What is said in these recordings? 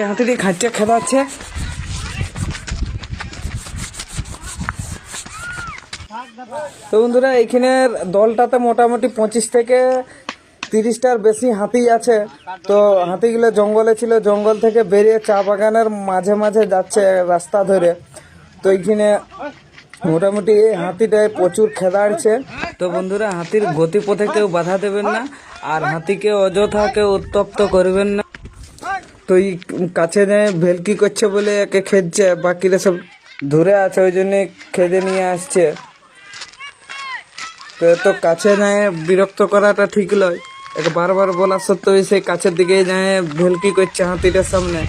এই হাতিটি খাচ্ছে খেদাচ্ছে তো বন্ধুরা, এইখানের দলটাতে মোটামুটি পঁচিশ থেকে তিরিশটার বেশি হাতি আছে। তো হাতিগুলো জঙ্গলে ছিল, জঙ্গল থেকে বেরিয়ে চা বাগানের মাঝে মাঝে যাচ্ছে রাস্তা ধরে। তো এইখানে মোটামুটি এই হাতিটায় প্রচুর খেদাড়ছে তো বন্ধুরা, হাতির গতিপথে কেউ বাধা দেবেন না, আর হাতিকে অযথা কেউ উত্তপ্ত করবেন না। তো এই কাছে নেয় ভেলকি করছে বলে একে খেদছে, বাকিরা সব ধরে আছে, ওই জন্যে খেদে নিয়ে আসছে। তো এত কাছে যায় বিরক্ত করাটা ঠিক নয়। একে বারবার বলা সত্ত্বেও সেই কাছের দিকে যায়, ভেলকি করছে হাতিটার সামনে।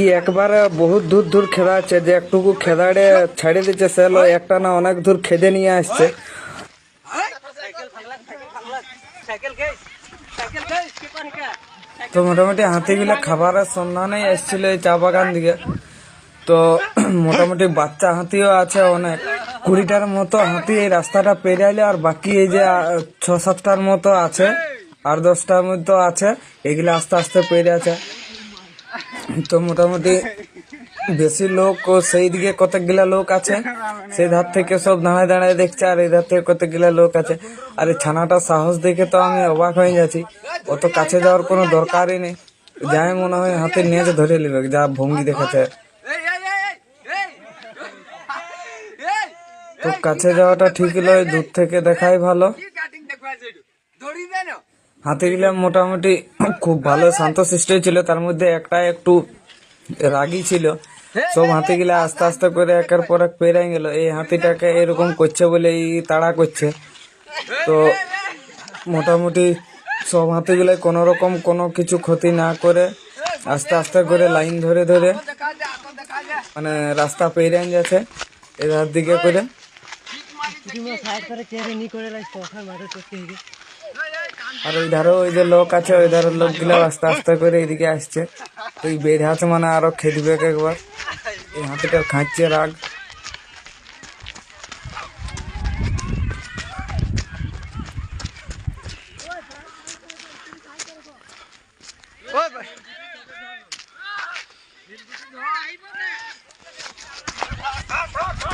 ই একবারে বহুত দূর দূর খেদা আছে, যে একটুকু খেদাড়ে ছেড়ে দিচ্ছে সে একটা না অনেক দূর খেদে নিয়ে আসছে। তো মোটামুটি হাতিগুলো খাবারের সন্ধানে এসেছিল এই চা বাগান দিকে। তো মোটামুটি বাচ্চা হাতিও আছে অনেক। কুড়িটার মতো হাতি এই রাস্তাটা পেরিয়ে আর বাকি এই যে ছ সাতটার মতো আছে, আর দশটার মতো আছে, এগুলো আস্তে আস্তে পেরিয়ে আছে। তো মোটামুটি বেশি লোক ও সেই দিকে কতগুলা লোক আছে, সেই ধার থেকে সব দাঁড়ায় দাঁড়ায় দেখছে আর এই ধার থেকে কতগুলা লোক আছে। আর এই ছানাটা সাহস দেখে তো আমি অবাক হয়ে যাচ্ছি, অত কাছে যাওয়ার কোনো দরকারই নেই। যাই মনে হয় হাতে নিয়ে ধরে নেবে, যা ভঙ্গি দেখাচ্ছে তো কাছে যাওয়াটা ঠিক নয়, দূর থেকে দেখাই ভালো। হাতিগুলা মোটামুটি খুব ভালো শান্ত সৃষ্টি ছিল তার মধ্যে একটা একটু রাগী ছিল। সব হাতিগুলা আস্তে আস্তে করে একের পর এক পেরাই গেল। এই হাতিটাকে এরকম করছে বলে এই তাড়া করছে। তো মোটামুটি সব হাতিগুলাই কোনো রকম কোনো কিছু ক্ষতি না করে আস্তে আস্তে করে লাইন ধরে ধরে মানে রাস্তা পেরিয়ে যাচ্ছে এধার দিকে করে। আর ওইধারও ওই যে লোক আছে ওইধারের লোকগুলো আস্তে আস্তে করে এদিকে আসছে তো এই বের হাতে মানে আরো খেদবে একবার এই হাতেটা খাঁচছে রাগ Rock, rock, rock!